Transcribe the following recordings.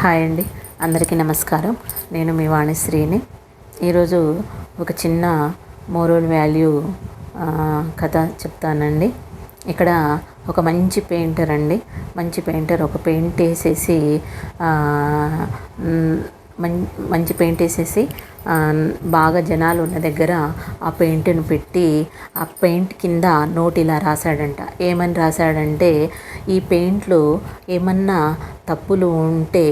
Hi అండి. అందరికీ నమస్కారం. నేను మీ వాణిశ్రీని ఈరోజు ఒక చిన్న మోరల్ వాల్యూ కథ చెప్తానండి. ఇక్కడ ఒక మంచి పెయింటర్ అండి. మంచి పెయింటర్ ఒక పెయింట్ వేసేసి మంచి పెయింట్ వేసేసి బాగా జనాలు ఉన్న దగ్గర ఆ పెయింట్ను పెట్టి ఆ పెయింట్ కింద నోట్ ఇలా రాశాడంట. ఏమని రాశాడంటే ఈ పెయింట్లో ఏమన్నా తప్పులు ఉంటే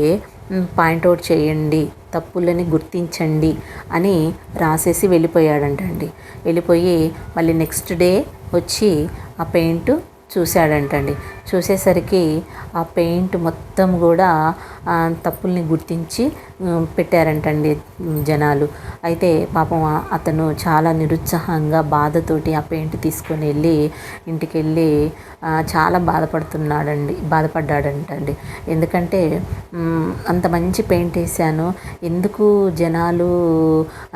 పాయింట్అవుట్ చేయండి తప్పులని గుర్తించండి అని రాసేసి వెళ్ళిపోయాడంటండి. వెళ్ళిపోయి మళ్ళీ నెక్స్ట్ డే వచ్చి ఆ పెయింట్ చూశాడంటండి. చూసేసరికి ఆ పెయింట్ మొత్తం కూడా తప్పుల్ని గుర్తించి పెట్టారంటండి జనాలు. అయితే పాపం అతను చాలా నిరుత్సాహంగా బాధతోటి ఆ పెయింట్ తీసుకొని వెళ్ళి ఇంటికి వెళ్ళి చాలా బాధపడుతున్నాడండి బాధపడ్డాడంటండి. ఎందుకంటే అంత మంచి పెయింట్ వేసాను ఎందుకు జనాలు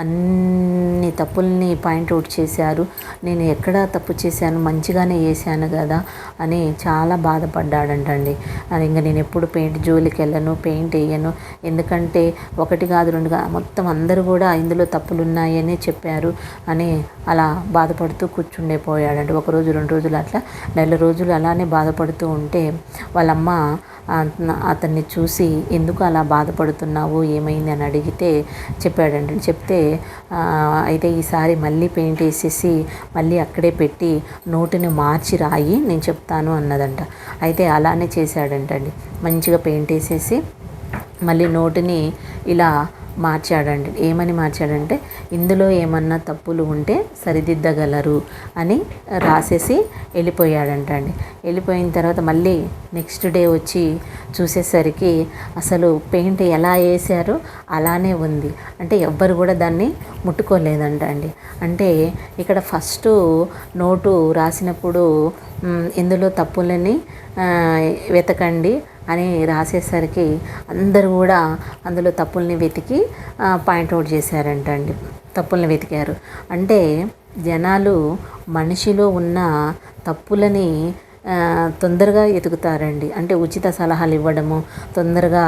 అన్ని తప్పుల్ని పాయింట్అవుట్ చేశారు. నేను ఎక్కడ తప్పు చేశాను మంచిగానే వేసాను కదా అని చాలా బాధపడ్డాడంటండి. అది ఇంకా నేను ఎప్పుడు పెయింట్ జోలికి వెళ్ళను పెయింట్ వేయను. ఎందుకంటే ఒకటి కాదు రెండు కాదు మొత్తం అందరూ కూడా ఇందులో తప్పులు ఉన్నాయని చెప్పారు అని అలా బాధపడుతూ కూర్చుండిపోయాడంటే ఒకరోజు ఒక రోజు రెండు రోజులు అట్లా నెల రోజులు అలానే బాధపడుతూ ఉంటే వాళ్ళమ్మ అతన్ని చూసి ఎందుకు అలా బాధపడుతున్నావు? ఏమైంది? అని అడిగితే చెప్పాడండి. చెప్తే అయితే ఈసారి మళ్ళీ పెయింట్ వేసేసి మళ్ళీ అక్కడే పెట్టి నోటిని మార్చి రాయి నేను చెప్తాను అన్నదంట. అయితే అలానే చేశాడంటండి. మంచిగా పెయింట్ వేసేసి మళ్ళీ నోటిని ఇలా మార్చాడండి. ఏమని మార్చాడంటే ఇందులో ఏమన్నా తప్పులు ఉంటే సరిదిద్దగలరు అని రాసేసి వెళ్ళిపోయాడంట అండి వెళ్ళిపోయిన తర్వాత మళ్ళీ నెక్స్ట్ డే వచ్చి చూసేసరికి అసలు పెయింట్ ఎలా వేసారో అలానే ఉంది. అంటే ఎవ్వరు కూడా దాన్ని ముట్టుకోలేదంట అండి అంటే ఇక్కడ ఫస్ట్ నోటు రాసినప్పుడు ఇందులో తప్పులని వెతకండి. అని రాసేసరికి అందరూ కూడా అందులో తప్పుల్ని వెతికి పాయింట్అవుట్ చేశారంట అండి తప్పుల్ని వెతికారు. అంటే జనాలు మనిషిలో ఉన్న తప్పులని తొందరగా ఎతుకుతారండి. అంటే ఉచిత సలహాలు ఇవ్వడము తొందరగా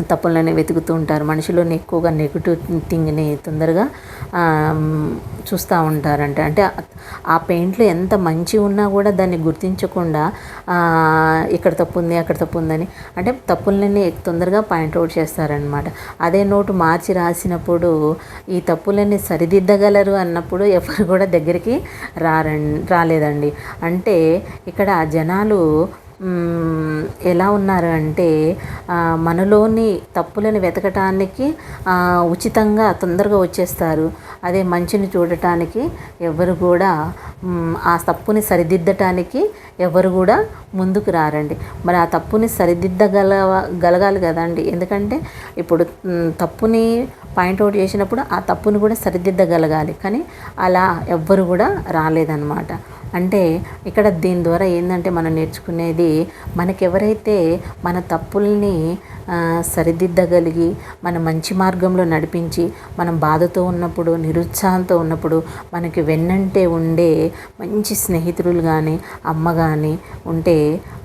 తప్పులనే వెతుకుతూ ఉంటారు. మనిషిలోని ఎక్కువగా నెగిటివ్ థింగ్ని తొందరగా చూస్తూ ఉంటారంట. అంటే ఆ- పెయింట్లో ఎంత మంచి ఉన్నా కూడా దాన్ని గుర్తించకుండా ఇక్కడ తప్పు ఉంది అక్కడ తప్పు ఉందని అంటే తప్పులని తొందరగా పాయింట్అవుట్ చేస్తారనమాట అదే నోటు మార్చి రాసినప్పుడు ఈ తప్పులని సరిదిద్దగలరు అన్నప్పుడు ఎవరు కూడా దగ్గరికి రారం రాలేదండి. అంటే ఇక్కడ జనాలు ఎలా ఉన్నారు అంటే మనలోని తప్పులను వెతకటానికి ఉచితంగా తొందరగా వచ్చేస్తారు. అదే మంచిని చూడటానికి ఎవరు కూడా ఆ తప్పుని సరిదిద్దటానికి ఎవరు కూడా ముందుకు రారండి. మరి ఆ తప్పుని సరిదిద్దగల గలగాలి కదండి. ఎందుకంటే ఇప్పుడు తప్పుని పాయింట్అవుట్ చేసినప్పుడు ఆ తప్పుని కూడా సరిదిద్దగలగాలి. కానీ అలా ఎవ్వరు కూడా రాలేదన్నమాట. అంటే ఇక్కడ దీని ద్వారా ఏంటంటే మనం నేర్చుకునేది మనకెవరైతే మన తప్పుల్ని సరిదిద్దగలిగి మన మంచి మార్గంలో నడిపించి మనం బాధతో ఉన్నప్పుడు నిరుత్సాహంతో ఉన్నప్పుడు మనకి వెన్నంటే ఉండే మంచి స్నేహితులు కానీ అమ్మ కానీ ఉంటే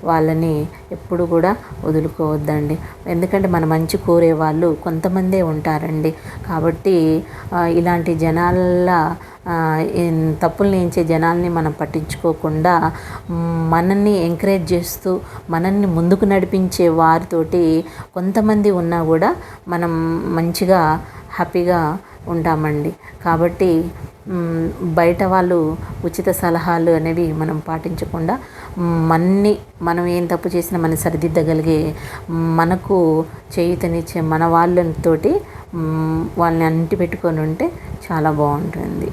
వాళ్ళని ఎప్పుడు కూడా వదులుకోవద్దండి. ఎందుకంటే మన మంచి కోరే వాళ్ళు కొంతమందే ఉంటారండి. కాబట్టి ఇలాంటి జనాల తప్పులు నేంచే జనాల్ని మనం పట్టించుకోకుండా మనల్ని ఎంకరేజ్ చేస్తూ మనల్ని ముందుకు నడిపించే వారితోటి కొంతమంది ఉన్నా కూడా మనం మంచిగా హ్యాపీగా ఉంటామండి. కాబట్టి బయట వాళ్ళు ఉచిత సలహాలు అనేవి మనం పాటించకుండా మన్ని మనం ఏం తప్పు చేసినా మనం సరిదిద్దగలిగే మనకు చేయుతనిచ్చే మన వాళ్ళతోటి వాళ్ళని అంటి పెట్టుకొని ఉంటే చాలా బాగుంటుంది.